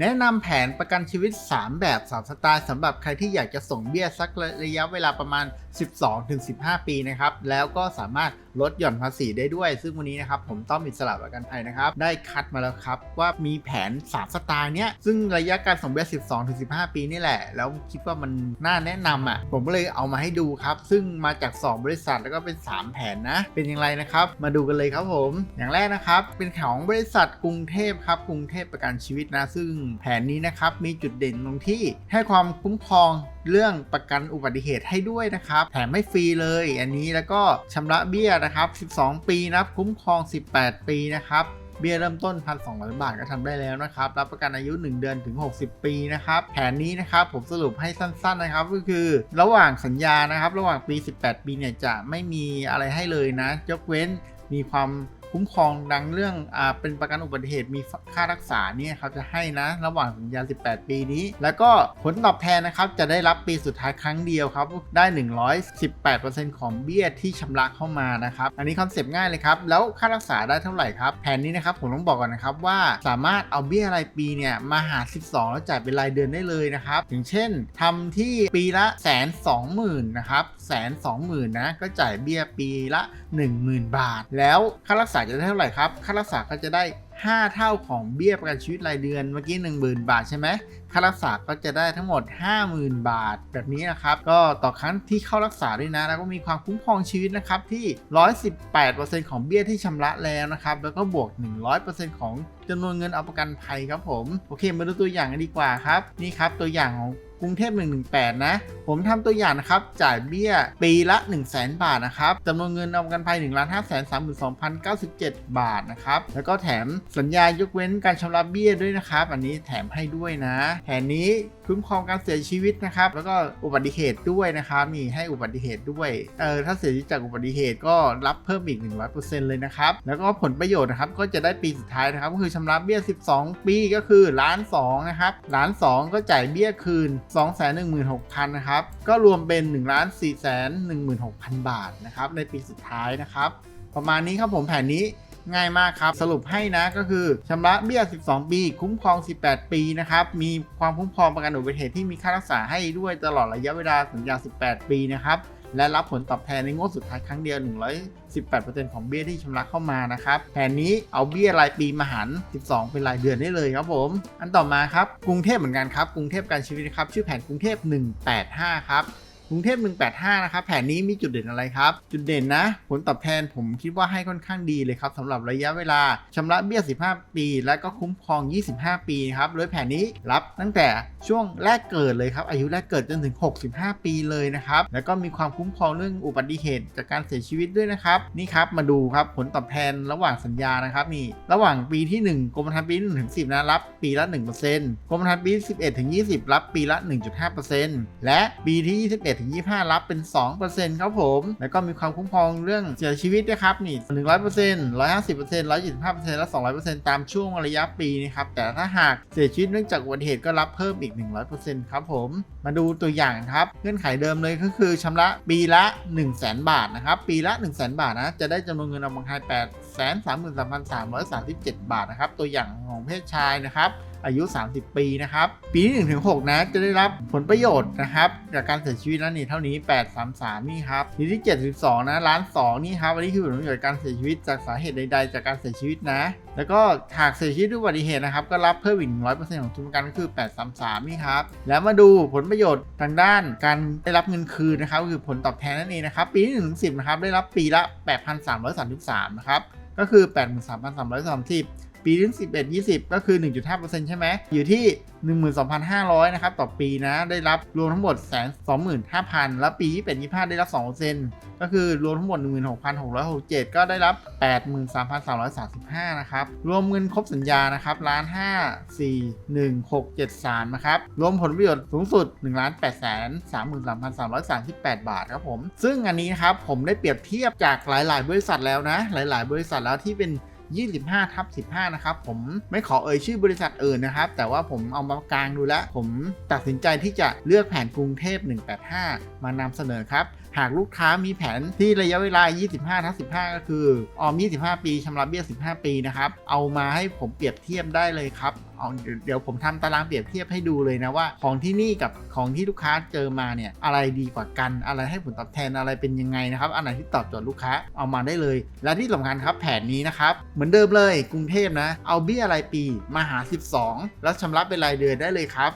แนะนำแผนประกันชีวิต 3 แบบ 3 สไตล์สำหรับใครที่อยากจะส่งเบี้ยสักระยะเวลาประมาณ 12-15 ปีนะครับ แล้วก็สามารถ ลดหย่อนภาษีได้ด้วย ซึ่งวันนี้นะครับผมต้อมอิสระประกันภัยนะครับ ได้คัดมาแล้วครับ ว่ามีแผน 3 สไตล์เนี้ย ซึ่งระยะการส่งเบี้ย12-15 ปีนี่แหละ แล้วคิดว่ามันน่าแนะนำอะ ผมก็เลยเอามาให้ดูครับ ซึ่งมาจาก 2 บริษัทแล้วก็เป็น 3 แผนนะ เป็นอย่างไรนะครับ มาดูกันเลยครับผม อย่างแรกนะครับ เป็นของบริษัทกรุงเทพครับ กรุงเทพประกันชีวิตนะ ซึ่งแผนนี้นะครับมีจุดเด่นตรงที่ให้ความคุ้มครองเรื่องประกันอุบัติเหตุให้ด้วยนะครับ แถมไม่ฟรีเลย อันนี้แล้วก็ชำระเบี้ยนะครับ 12 ปีนะครับ คุ้มครอง 18 ปีนะครับ เบี้ยเริ่มต้น 1,200 บาทก็ทำได้แล้วนะครับ รับประกันอายุ 1 เดือนถึง 60 ปีนะครับ แผนนี้นะครับผมสรุปให้สั้นๆนะครับ ก็คือระหว่างสัญญานะครับ ระหว่างปี 18 ปีเนี่ยจะไม่มีอะไรให้เลยนะ ยกเว้นมีความ คุ้มครองดังเรื่องอ่าเป็นประกันอุบัติเหตุมีค่ารักษาเนี่ยเขาจะให้นะระหว่างสัญญา 18 ปีนี้ แล้วก็ผลตอบแทนนะครับจะได้รับปีสุดท้ายครั้งเดียวครับได้ 118%ของเบี้ยที่ชำระเข้ามานะครับอันนี้คอนเซปต์ง่ายเลยครับแล้วค่ารักษาได้เท่าไหร่ครับแผนนี้นะครับผมต้องบอกก่อนนะครับว่าสามารถเอาเบี้ยรายปีเนี่ยมาหา 12 แล้วจ่ายเป็นรายเดือนได้เลยนะครับอย่างเช่นทำที่ปีละแสนสองหมื่นนะครับแสนสองหมื่นนะ ก็จ่ายเบี้ยปีละ 10,000 บาท แล้วค่ารักษาจะได้เท่าไหร่ครับ ค่ารักษาก็จะได้ 5 เท่าของเบี้ยประกันชีวิตรายเดือนเมื่อกี้ 10,000 บาทใช่ไหมค่ารักษาก็จะได้ทั้งหมด 50,000 บาทแบบนี้นะครับ ก็ต่อครั้งที่เข้ารักษาด้วยนะ แล้วก็มีความคุ้มครองชีวิตนะครับที่ 118%ของเบี้ยที่ชำระแล้วนะครับ แล้วก็บวก 100%ของ จำนวนเงินเอาประกันภัยครับผม โอเคมาดูตัวอย่างกันดีกว่าครับ นี่ครับตัวอย่างของกรุงเทพ 118 นะ ผมทำตัวอย่างนะครับ จ่ายเบี้ยปีละ 1 0 0 0 0แบาทนะครับจำนวนเงินเอาประกันภัย1 5 3 2 0 9 7 บาทนะครับ แล้วก็แถมสัญญายกเว้นการชำระเบี้ยด้วยนะครับ อันนี้แถมให้ด้วยนะแผนนี้คุ้มครองการเสียชีวิตนะครับ แล้วก็อุบัติเหตุด้วยนะครับมีให้อุบัติเหตุด้วย เออถ้าเสียชีวิตจากอุบัติเหตุก็รับเพิ่มอีก 100%เลยนะครับ แล้วก็ผลประโยชน์นะครับ ก็จะได้ปีสุดท้ายนะครับ ก็คือชำระเบี้ย 12 ปีก็คือล้าน2นะครับล้าน2ก็จ่ายเบี้ยคืน 216,000นะครับก็รวมเป็น1ล้าน416,000 บาทนะครับในปีสุดท้ายนะครับ ประมาณนี้ครับผมแผนนี้ง่ายมากครับ สรุปให้นะก็คือชำระเบี้ย 12 ปี คุ้มครอง 18 ปีนะครับ มีความคุ้มครองประกันอุบัติเหตุที่มีค่ารักษาให้ด้วยตลอดระยะเวลาสัญญา 18 ปีนะครับ และรับผลตอบแทนในงวดสุดท้ายครั้งเดียว 18%ของเบี้ยที่ชำระเข้ามานะครับ แผนนี้เอาเบี้ยรายปีมาหัน 12 เป็นรายเดือนได้เลยครับผม อันต่อมาครับ กรุงเทพเหมือนกันครับ กรุงเทพการชีวิตครับ ชื่อแผนกรุงเทพ 185 ครับ รุงเทพ185 นะครับ แผนนี้มีจุดเด่นอะไรครับ จุดเด่นนะ ผลตอบแทนผมคิดว่าให้ค่อนข้างดีเลยครับสำหรับระยะเวลาชำระเบี้ย 15 ปี และก็คุ้มครอง 25 ปีครับโดยแผนนี้รับตั้งแต่ช่วงแรกเกิดเลยครับอายุแรกเกิดจนถึง 65 ปีเลยนะครับแล้วก็มีความคุ้มครองเรื่องอุบัติเหตุจากการเสียชีวิตด้วยนะครับนี่ครับมาดูครับผลตอบแทนระหว่างสัญญานะครับนี่ระหว่างปีที่ 1กรมธรรม์ปี1ถึง10นะรับปีละ 1%กรมธรรม์ปีที่11ถึง20 รับปีละ 1.5%และปีที่ 21ถึง 25 รับเป็น 2%ครับผม แล้วก็มีความคุ้มครองเรื่องเสียชีวิตนะครับนี่100% 150% 125%และ 200%ตามช่วงระยะปีนะครับ แต่ถ้าหากเสียชีวิตเนื่องจากอุบัติเหตุก็รับเพิ่มอีก 100%ครับผม มาดูตัวอย่างครับ เงื่อนไขเดิมเลยก็คือชำระปีละ 1 0 0 0 0แบาทนะครับ ปีละ1 0 0 0 0 บาทนะ จะได้จำนวนเงินเอาบังคับ8 3 3 3 3 37 บาทนะครับ ตัวอย่างของเพศชายนะครับ อายุ 30 ปีนะครับ ปีที่1ถึง6นะ จะได้รับผลประโยชน์นะครับ จากการเสียชีวิตนั้นนี่เท่านี้ 833 นี่ครับปีที่ 72 นะล้าน2นี่ครับอันนี้คือผลประโยชน์การเสียชีวิตจากสาเหตุใดๆ จากการเสียชีวิตนะ แล้วก็หากเสียชีวิตด้วยอุบัติเหตุนะครับ ก็รับเพิ่มอีก100%ของทุนประกันก็คือ 833 นี่ครับ แล้วมาดูผลประโยชน์ทางด้านการได้รับเงินคืนนะครับก็คือผลตอบแทนนั่นเองนะครับ ปีที่1ถึง10 นะครับ ได้รับปีละ 8,333 นะครับ ก็คือ 83,330 ปีที่11 20 ก็คือ 1.5%ใช่ไหมอยู่ที่ 12,500 นะครับ ต่อปีนะ ได้รับรวมทั้งหมด125,000 แล้วปี21 25 ได้รับ 2%ก็คือรวมทั้งหมด 16,667 ก็ได้รับ 83,335 นะครับ รวมเงินครบสัญญานะครับล้าน5 4 1 6 7 3 นะครับ รวมผลประโยชน์สูงสุด 1 8 3 33,338บาทครับผม ซึ่งอันนี้นะครับผมได้เปรียบเทียบจากหลาย ๆ บริษัทแล้วนะ หลาย ๆ บริษัทแล้วที่เป็น 25ทับ15 นะครับ ผมไม่ขอเอ่ยชื่อบริษัทอื่นนะครับ แต่ว่าผมเอามากลางดูแล้ว ผมตัดสินใจที่จะเลือกแผนกรุงเทพ 185 มานำเสนอครับ หากลูกค้ามีแผนที่ระยะเวลา 25ทับ15 ก็คือออม 25 ปีชำระเบี้ย 15 ปีนะครับ เอามาให้ผมเปรียบเทียบได้เลยครับเอาเดี๋ยวผมทำตารางเปรียบเทียบให้ดูเลยนะว่า ของที่นี่กับของที่ลูกค้าเจอมาเนี่ยอะไรดีกว่ากันอะไรให้ผลตอบแทนอะไรเป็นยังไงนะครับอันไหนที่ตอบโจทย์ลูกค้าเอามาได้เลย และที่สำคัญครับแผนนี้นะครับเหมือนเดิมเลยกรุงเทพนะ เอาเบี้ยรายปีมาหา 12 แล้วชำระเป็นรายเดือนได้เลยครับ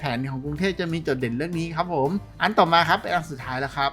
แผนของกรุงเทพจะมีจุดเด่นเรื่องนี้ครับผม อันต่อมาครับเป็นอันสุดท้ายแล้วครับ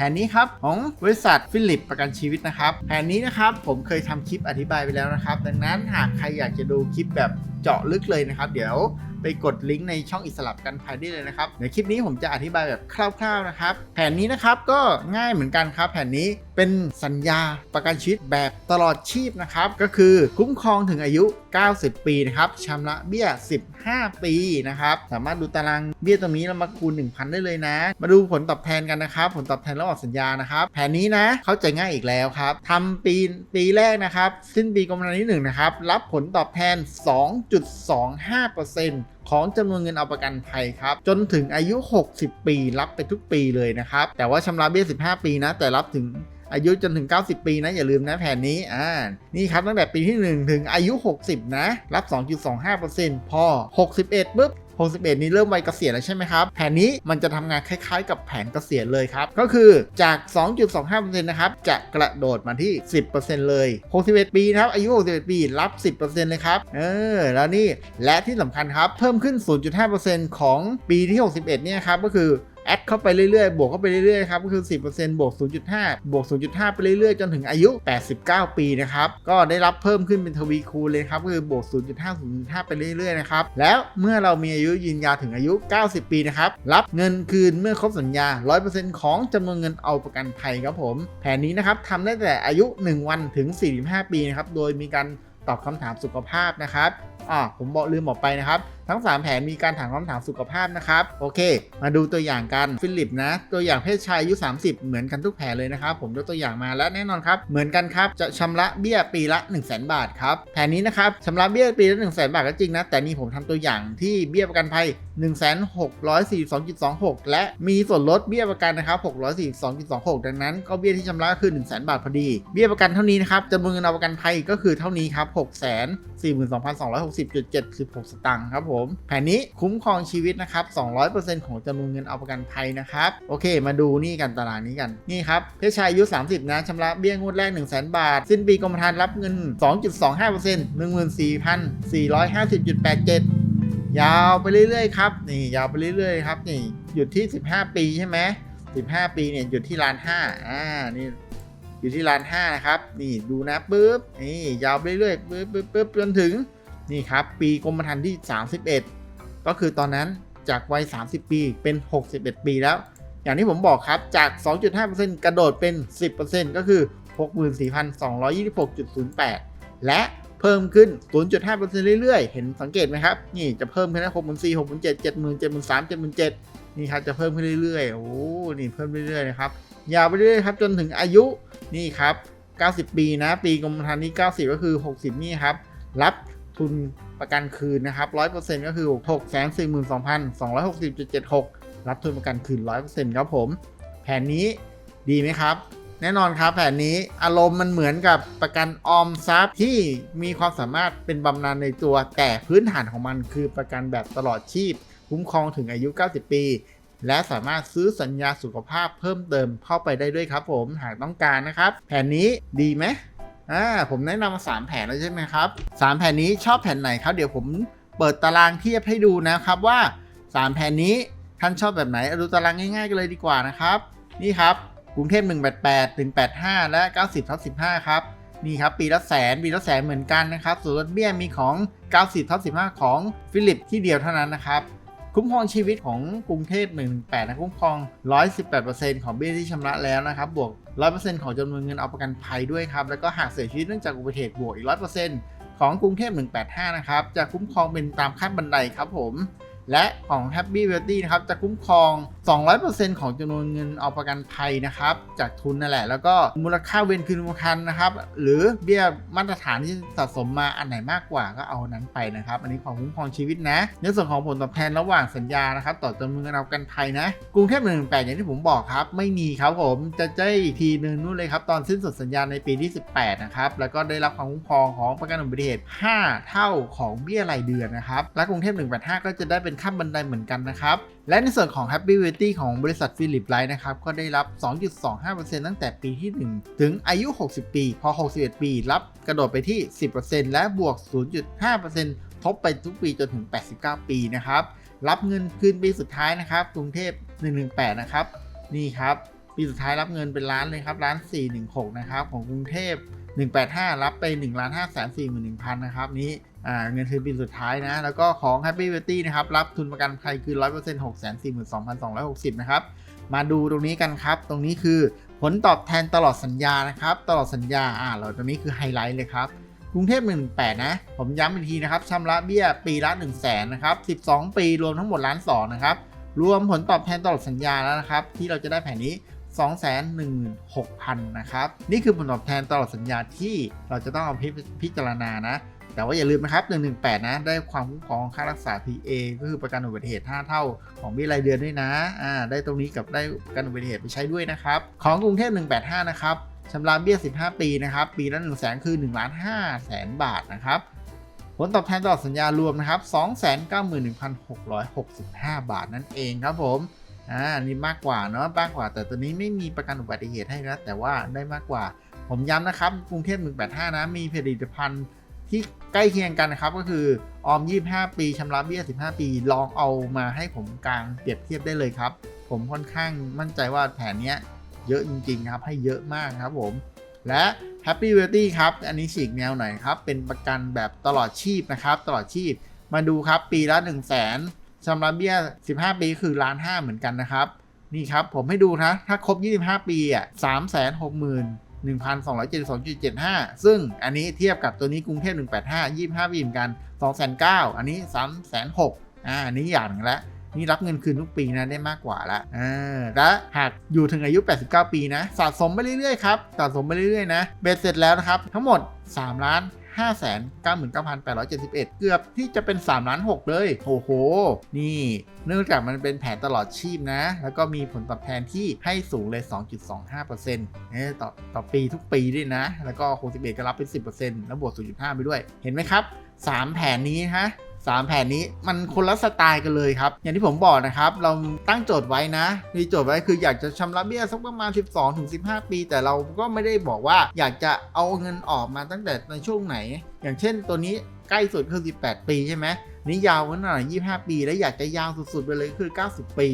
ผนนี้ครับของบริษัทฟิลิปประกันชีวิตนะครับ แผนนี้นะครับผมเคยทำคลิปอธิบายไปแล้วนะครับ ดังนั้นหากใครอยากจะดูคลิปแบบเจาะลึกเลยนะครับ เดี๋ยวไปกดลิงก์ในช่องอิสระกันภายได้เลยนะครับในคลิปนี้ผมจะอธิบายแบบคร่าว ๆนะครับ แผนนี้นะครับก็ง่ายเหมือนกันครับ แผนนี้ เป็นสัญญาประกันชีวิตแบบตลอดชีพนะครับ ก็คือคุ้มครองถึงอายุ 90 ปีนะครับชำระเบี้ย 15 ปีนะครับ สามารถดูตารางเบี้ยตรงนี้แล้วมาคูณ 1,000 ได้เลยนะ มาดูผลตอบแทนกันนะครับ ผลตอบแทนระหว่างสัญญานะครับ แผนนี้นะเข้าใจง่ายอีกแล้วครับทำปีปีแรกนะครับ สิ้นปีกรมธรรม์ที่1นะครับ รับผลตอบแทน 2.25% ของจำนวนเงินเอาประกันภัยครับ จนถึงอายุ 60 ปี รับไปทุกปีเลยนะครับ แต่ว่าชำระเบี้ย 15 ปีนะ แต่รับถึงอายุจนถึง 90 ปีนะ อย่าลืมนะแผนนี้อ่านี่ครับตั้งแต่ปีที่ 1 ถึงอายุ 60 นะ รับ 2.25%พอ 61ปุ๊บ 61 นี้เริ่มวัยเกษียณแล้วใช่ไหมครับ แผนนี้มันจะทำงานคล้ายๆ กับแผนเกษียณเลยครับ ก็คือจาก 2.25%นะครับ จะกระโดดมาที่ 10%เลย 61 ปีนะครับ อายุ 61 ปีรับ 10%เลยครับ เออ แล้วนี่ และที่สำคัญครับ เพิ่มขึ้น 0.5%ของปีที่ 61 เนี่ยครับ ก็คือ แอดเข้าไปเรื่อยๆ บวกเข้าไปเรื่อยๆครับก็คือ 10%บวก 0.5 บวก 0.5 ไปเรื่อยๆ จนถึงอายุ 89 ปีนะครับ ก็ได้รับเพิ่มขึ้นเป็นทวีคูณเลยครับก็คือบวก 0.5 0.5 ไปเรื่อยๆ นะครับ แล้วเมื่อเรามีอายุยืนยาวถึงอายุ 90 ปีนะครับ รับเงินคืนเมื่อครบสัญญา 100%ของจำนวนเงินเอาประกันภัยครับผม แผนนี้นะครับทำได้แต่อายุ 1 วันถึง 45 ปีนะครับ โดยมีการตอบคำถามสุขภาพนะครับอ่าผมบอกลืมบอกไปนะครับ ทั้ง 3 แผนมีการถามคำถามสุขภาพนะครับ โอเค มาดูตัวอย่างกันฟิลิปนะ ตัวอย่างเพศชายอายุ 30 เหมือนกันทุกแผนเลยนะครับ ผมยกตัวอย่างมาและแน่นอนครับ เหมือนกันครับ จะชำระเบี้ยปีละ 1 0 0 0 0แบาทครับ แผนนี้นะครับชำระเบี้ยปีละ 1 0 0 0 0แบาทก็จริงนะ แต่นี่ผมทำตัวอย่างที่เบี้ยประกันภัย 1 6 4 2 2 6 และมีส่วนลดเบี้ยประกันนะครับ642.26 ดังนั้น ก็เบี้ยที่ชำระก็คือ1 0 0 0 0แบาทพอดี เบี้ยประกันเท่านี้นะครับจำนวนเงินเอาประกันภัยก็คือเท่านี้ครับ6 4 42,260.76สตางค์ครับผมแผนนี้คุ้มครองชีวิตนะครับ 200%ของจำนวนเงินเอาประกันภัยนะครับ โอเค มาดูนี่กันตารางนี้กัน นี่ครับ เพศชายอายุ 30 นะชำระเบี้ยงวดแรก 1 0 0 0 0 0 บาท สิ้นปีกรมธรรม์รับเงิน 2.25% 14,450.87 ยาวไปเรื่อยๆครับ นี่ยาวไปเรื่อยๆครับ นี่หยุดที่ 15 ปีใช่ไหม15 ปีเนี่ยหยุดที่ล้านห้าอ่า นี่อยู่ที่ร้าน5นะครับ นี่ดูนะปุ๊บ นี่ยาวไปเรื่อยๆปุ๊บปุ๊บปุ๊บจนถึง นี่ครับ ปีกรมธรรม์ที่ 31 ก็คือตอนนั้นจากวัย 30 ปีเป็น 61 ปีแล้ว อย่างที่ผมบอกครับจาก 2.5%กระโดดเป็น 10%ก็คือ 64,226.08 และเพิ่มขึ้น 0.5%เรื่อยๆ เห็นสังเกตไหมครับ นี่จะเพิ่มขึ้นนะ64 67,000 73,000 73,000นี่ครับจะเพิ่มขึ้นเรื่อยๆ โอ้ นี่เพิ่มเรื่อยๆนะครับ ยาวไปเรื่อยๆครับจนถึงอายุ นี่ครับ 90 ปีนะ ปีกรมธรรม์ที่90 ก็คือ 60 นี่ครับ รับ ทุนประกันคืนนะครับ100%ก็คือ642,260.76รับทุนประกันคืน100%ครับผม แผนนี้ดีไหมครับ แน่นอนครับแผนนี้อารมณ์มันเหมือนกับประกันออมทรัพย์ที่มีความสามารถเป็นบำนาญในตัว แต่พื้นฐานของมันคือประกันแบบตลอดชีพ คุ้มครองถึงอายุ 90 ปี และสามารถซื้อสัญญาสุขภาพเพิ่มเติมเข้าไปได้ด้วยครับผมหากต้องการนะครับ แผนนี้ดีไหม อ่าผมแนะนำมาสามแผนแล้วใช่ไหมครับสามแผนนี้ชอบแผนไหนครับ เดี๋ยวผมเปิดตารางเทียบให้ดูนะครับว่าสามแผนนี้ท่านชอบแบบไหนดูตารางง่ายๆกันเลยดีกว่านะครับ นี่ครับกรุงเทพ188 185 และ 90ทับ15 ครับ นี่ครับ ปีละแสนปีละแสนเหมือนกันนะครับส่วนลดเบี้ยมีของ 90ทับ15 ของฟิลิปที่เดียวเท่านั้นนะครับคุ้มครองชีวิตของกรุงเทพ118นะคุ้มครอง 118%ของเบี้ยที่ชำระแล้วนะครับ บวก ร้อยเปอร์เซ็นต์ของจำนวนเงินเอาประกันภัยด้วยครับ แล้วก็หากเสียชีวิตเนื่องจากอุบัติเหตุบวกอีก100%ของกรุงเทพ185 นะครับ จะคุ้มครองเป็นตามขั้นบันไดครับผม และของ Happy Beauty นะครับจะคุ้มครอง 200%ของจำนวนเงินเอาประกันภัยนะครับ จากทุนนั่นแหละ แล้วก็มูลค่าเวนคืนประกันนะครับ หรือเบี้ยมาตรฐานที่สะสมมาอันไหนมากกว่าก็เอานั้นไปนะครับ อันนี้ของคุ้มครองชีวิตนะในส่วนของผลตอบแทนระหว่างสัญญานะครับ ต่อจำนวนเงินเอาประกันภัยนะกรุงเทพ118อย่างที่ผมบอกครับ ไม่มีครับผมจะแจ้อีกทีนึงนู่นเลยครับตอนสิ้นสุดสัญญาในปีที่ 18นะครับแล้วก็ได้รับความคุ้มครองของประกันอุบัติเหตุ 5 เท่าของเบี้ยรายเดือนนะครับและกรุงเทพ185 ก็จะได้เป็นขั้นบันไดเหมือนกันนะครับ และในส่วนของ Happy Beauty ของบริษัทฟิลิปไลท์นะครับ ก็ได้รับ 2.25%ตั้งแต่ปีที่ 1 ถึงอายุ 60 ปี พอ 61 ปี รับกระโดดไปที่ 10%และบวก 0.5%ทบไปทุกปีจนถึง 89 ปีนะครับ รับเงินคืนปีสุดท้ายนะครับ กรุงเทพ 118 นะครับ นี่ครับ ปีสุดท้ายรับเงินเป็นล้านเลยครับล้าน 416 นะครับ ของกรุงเทพ 185 รับไป1ล้าน5 4 1 0 0 0 นะครับนี้เงินคืนปีสุดท้ายนะ แล้วก็ของ Happy Beauty นะครับ รับทุนประกันภัยคือ100% 6 4 2 2 6 0 นะครับ มาดูตรงนี้กันครับ ตรงนี้คือผลตอบแทนตลอดสัญญานะครับ ตลอดสัญญา อ่าเราตรงนี้คือไฮไลท์เลยครับ กรุงเทพ18นะ ผมย้ำอีกทีนะครับชำระเบี้ยปีละ 1 0 0 0 0แสนนะครับ 12 ปีรวมทั้งหมดล้านสองนะครับ รวมผลตอบแทนตลอดสัญญาแล้วนะครับ ที่เราจะได้แผนนี้ 216,000 นะครับ นี่คือผลตอบแทนตลอดสัญญาที่เราจะต้องเอาพิพจารณานะ แต่ว่าอย่าลืมนะครับ 118 นะ ได้ความคุ้มครองค่ารักษา PA ก็คือประกันอุบัติเหตุ 5 เท่าของเบี้ยรายเดือนด้วยนะอ่าได้ตรงนี้กับได้ประกันอุบัติเหตุไปใช้ด้วยนะครับ ของกรุงเทพ185 นะครับชำระเบี้ย 15 ปีนะครับ ปีละ1 0 0 0 0แสนคือ1ล้าน5แสนบาทนะครับผลตอบแทนตลอดสัญญารวมนะครับ 291,665 บาทนั่นเองครับผม อ่านี่มากกว่าเนาะมากกว่า แต่ตัวนี้ไม่มีประกันอุบัติเหตุให้นะแต่ว่าได้มากกว่า ผมย้ำนะครับกรุงเทพ185 นะ มีผลิตภัณฑ์ที่ใกล้เคียงกันนะครับ ก็คือออม 25 ปีชำระเบี้ย 15 ปี ลองเอามาให้ผมกลางเปรียบเทียบได้เลยครับ ผมค่อนข้างมั่นใจว่าแผนเนี้ยเยอะจริงๆครับให้เยอะมากครับผม และ Happy Beauty ครับ อันนี้ฉีกแนวหน่อยครับ เป็นประกันแบบตลอดชีพนะครับ ตลอดชีพ มาดูครับปีละ 1 0 0 0 0แสน ชำระเบี้ย 15 ปีคือล้านห้าเหมือนกันนะครับ นี่ครับผมให้ดูนะ ถ้าครบ 25 ปีอะ3 6 1 1,272.75 ซึ่งอันนี้เทียบกับตัวนี้กรุงเทพ185 25ปีเหมือนกัน2,900อันนี้3,600อ่าอันนี้อย่างหนึ่งละนี่รับเงินคืนทุกปีนะได้มากกว่าละอ่าและหากอยู่ถึงอายุ 89 ปีนะ สะสมไปเรื่อยๆครับ สะสมไปเรื่อยๆนะ เบ็ดเสร็จแล้วนะครับ ทั้งหมด3ล้าน 5 9 9 8 7 1 เกือบที่จะเป็น3ล้าน6เลยโอ้โห นี่เนื่องจากมันเป็นแผนตลอดชีพนะ แล้วก็มีผลตอบแทนที่ให้สูงเลย 2.25%เนี่ยต่อต่อปีทุกปีด้วยนะ แล้วก็61ก็รับเป็น 10%แล้วบวก 0.5 ไปด้วย เห็นไหมครับ 3 แผนนี้ฮะ สามแผนนี้มันคนละสไตล์กันเลยครับ อย่างที่ผมบอกนะครับ เราตั้งโจทย์ไว้นะ มีโจทย์ไว้คืออยากจะชำระเบี้ยสักประมาณ 12-15 ปี แต่เราก็ไม่ได้บอกว่าอยากจะเอาเงินออกมาตั้งแต่ในช่วงไหน อย่างเช่นตัวนี้ใกล้สุดคือ 18 ปีใช่ไหมนี่ยาวกันหน่อย25 ปี แล้วอยากจะยาวสุดๆไปเลยคือ 90 ปี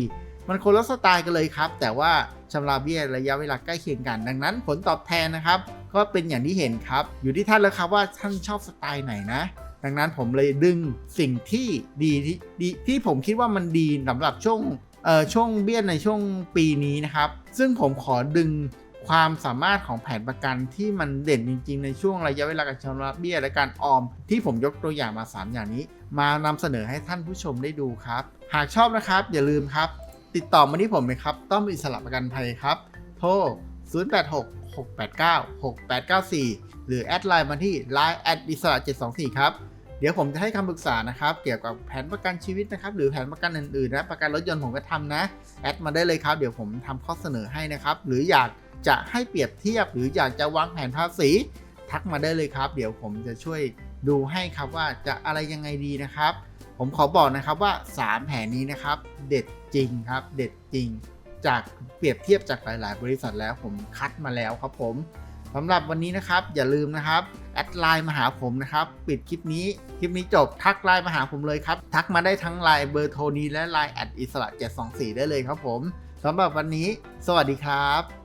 มันคนละสไตล์กันเลยครับ แต่ว่าชำระเบี้ยระยะเวลาใกล้เคียงกัน ดังนั้นผลตอบแทนนะครับ ก็เป็นอย่างที่เห็นครับ อยู่ที่ท่านแล้วครับว่าท่านชอบสไตล์ไหนนะ ดังนั้นผมเลยดึงสิ่งที่ดีที่ดีที่ผมคิดว่ามันดีสำหรับช่วงเอ่อช่วงเบี้ยในช่วงปีนี้นะครับ ซึ่งผมขอดึงความสามารถของแผนประกันที่มันเด่นจริง ๆ ในช่วงระยะเวลาการชำระเบี้ยและการออม ที่ผมยกตัวอย่างมา 3 อย่างนี้ มานำเสนอให้ท่านผู้ชมได้ดูครับ หากชอบนะครับ อย่าลืมครับ ติดต่อมาที่ผมเลยครับ ต้อมอิสระประกันภัยครับ โทร 086 689 6894 หรือแอดไลน์มาที่ line แอดอิสระ724 ครับ ดี๋ยวผมจะให้คำปรึกษานะครับ เกี่ยวกับแผนประกันชีวิตนะครับ หรือแผนประกันอื่นๆนะประกันรถยนต์ผมก็ทำนะ แอดมาได้เลยครับ เดี๋ยวผมทำข้อเสนอให้นะครับ หรืออยากจะให้เปรียบเทียบ หรืออยากจะวางแผนภาษีทักมาได้เลยครับ เดี๋ยวผมจะช่วยดูให้ครับว่าจะอะไรยังไงดีนะครับ ผมขอบอกนะครับว่า 3 แผนนี้นะครับ เด็ดจริงครับ เด็ดจริง จากเปรียบเทียบจากหลาย ๆ บริษัทแล้วผมคัดมาแล้วครับผม สำหรับวันนี้นะครับ อย่าลืมนะครับแอดไลน์มาหาผมนะครับ ปิดคลิปนี้คลิปนี้จบทักไลน์มาหาผมเลยครับ ทักมาได้ทั้งไลน์เบอร์โทรนี้และไลน์แอดอิสระ724 ได้เลยครับผมสำหรับวันนี้ สวัสดีครับ